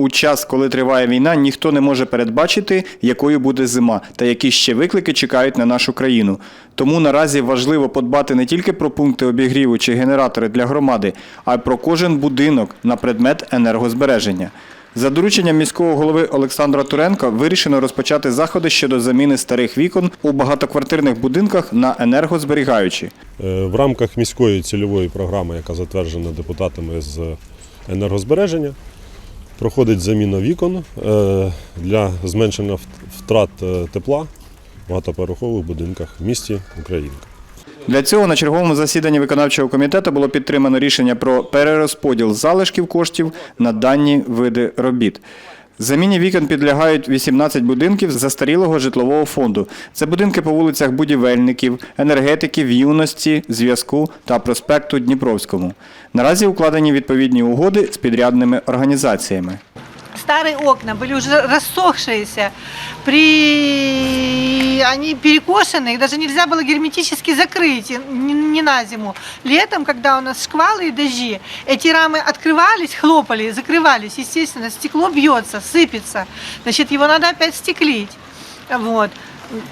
У час, коли триває війна, ніхто не може передбачити, якою буде зима та які ще виклики чекають на нашу країну. Тому наразі важливо подбати не тільки про пункти обігріву чи генератори для громади, а й про кожен будинок на предмет енергозбереження. За дорученням міського голови Олександра Туренка вирішено розпочати заходи щодо заміни старих вікон у багатоквартирних будинках на енергозберігаючі. Е, В рамках міської цільової програми, яка затверджена депутатами з енергозбереження, проходить заміна вікон е, для зменшення втрат е, тепла в багатоповерхових будинках в місті Українка. Для цього на черговому засіданні виконавчого комітету було підтримано рішення про перерозподіл залишків коштів на дані види робіт. Заміні вікон підлягають 18 будинків застарілого житлового фонду. Це будинки по вулицях Будівельників, енергетиків, юності, зв'язку та проспекту Дніпровському. Наразі укладені відповідні угоди з підрядними організаціями. Старые окна были уже рассохшиеся, при... они перекошены, их даже нельзя было герметически закрыть не не на зиму. Летом, когда у нас шквалы и дожди, эти рамы открывались, хлопали, закрывались, естественно, стекло бьется, сыпется, значит, его надо опять стеклить. Вот.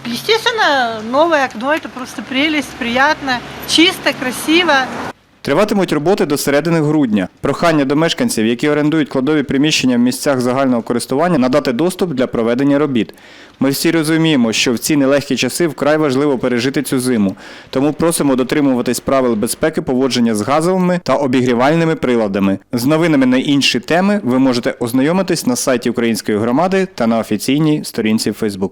Естественно, новое окно это просто прелесть, приятно, чисто, красиво. Триватимуть роботи до середини грудня. Прохання до мешканців, які орендують кладові приміщення в місцях загального користування, надати доступ для проведення робіт. Ми всі розуміємо, що в ці нелегкі часи вкрай важливо пережити цю зиму. Тому просимо дотримуватись правил безпеки поводження з газовими та обігрівальними приладами. З новинами на інші теми ви можете ознайомитись на сайті Української громади та на офіційній сторінці Facebook.